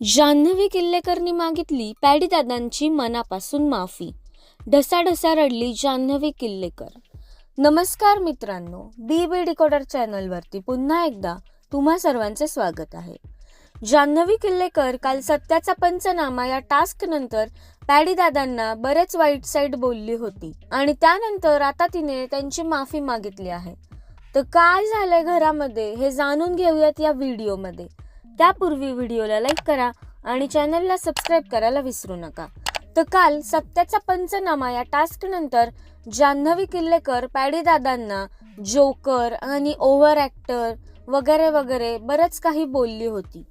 जान्हवी किल्लेकरनी मागितली पॅडीदादांची मनापासून माफी. ढसाढसा रडली जान्हवी किल्लेकर. नमस्कार मित्रांनो बी बी डिकोडर चॅनलवरती पुन्हा एकदा तुम्हा सर्वांचे स्वागत आहे. जान्हवी किल्लेकर काल सत्याचा पंचनामा या टास्कनंतर पॅडीदादांना बरेच वाईट साईड बोलली होती आणि त्यानंतर आता तिने त्यांची माफी मागितली आहे. तर काय झालंय घरामध्ये हे जाणून घेऊयात या व्हिडिओमध्ये. त्यापूर्वी व्हिडिओला लाईक करा आणि चॅनलला सबस्क्राईब करायला विसरू नका. तर काल सत्याचा पंचनामा या टास्कनंतर जान्हवी किल्लेकर पॅडीदादांना जोकर आणि ओव्हर ॲक्टर वगैरे वगैरे बरंच काही बोलली होती.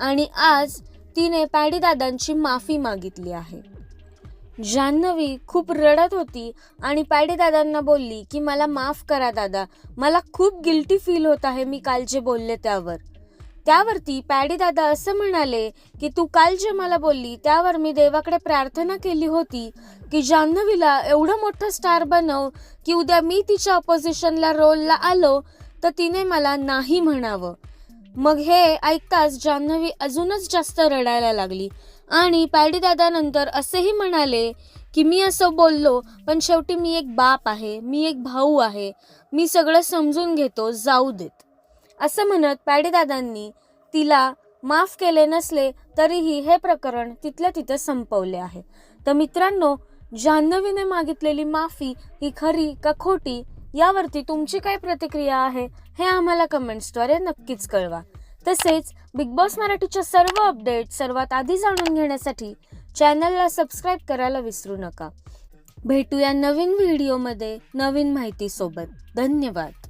आणि आज तिने पॅडीदादांची माफी मागितली आहे. जान्हवी खूप रडत होती आणि पॅडीदादांना बोलली की मला माफ करा दादा. मला खूप गिल्टी फील होत आहे मी काल जे बोलले त्यावर. त्यावरती पॅडी दादा असं म्हणाले की तू काल जे मला बोलली त्यावर मी देवाकडे प्रार्थना केली होती की जान्हवीला एवढं मोठं स्टार बनव की उद्या मी तिच्या ऑपोजिशनला रोलला आलो तर तिने मला नाही म्हणावं. मग हे ऐकताच जान्हवी अजूनच जास्त रडायला लागली आणि पॅडी दादा नंतर असेही म्हणाले की मी असं बोललो पण शेवटी मी एक बाप आहे मी एक भाऊ आहे मी सगळं समजून घेतो जाऊ देत. असं म्हणत पॅडीदादांनी तिला माफ केले नसले तरीही हे प्रकरण तिथल्या तिथं संपवले आहे. तर मित्रांनो जान्हवीने मागितलेली माफी ही खरी का खोटी यावरती तुमची काय प्रतिक्रिया आहे हे आम्हाला कमेंट्सद्वारे नक्कीच कळवा. तसेच बिग बॉस मराठीच्या सर्व अपडेट सर्वात आधी जाणून घेण्यासाठी चॅनलला सबस्क्राईब करायला विसरू नका. भेटूया नवीन व्हिडिओमध्ये नवीन माहितीसोबत. धन्यवाद.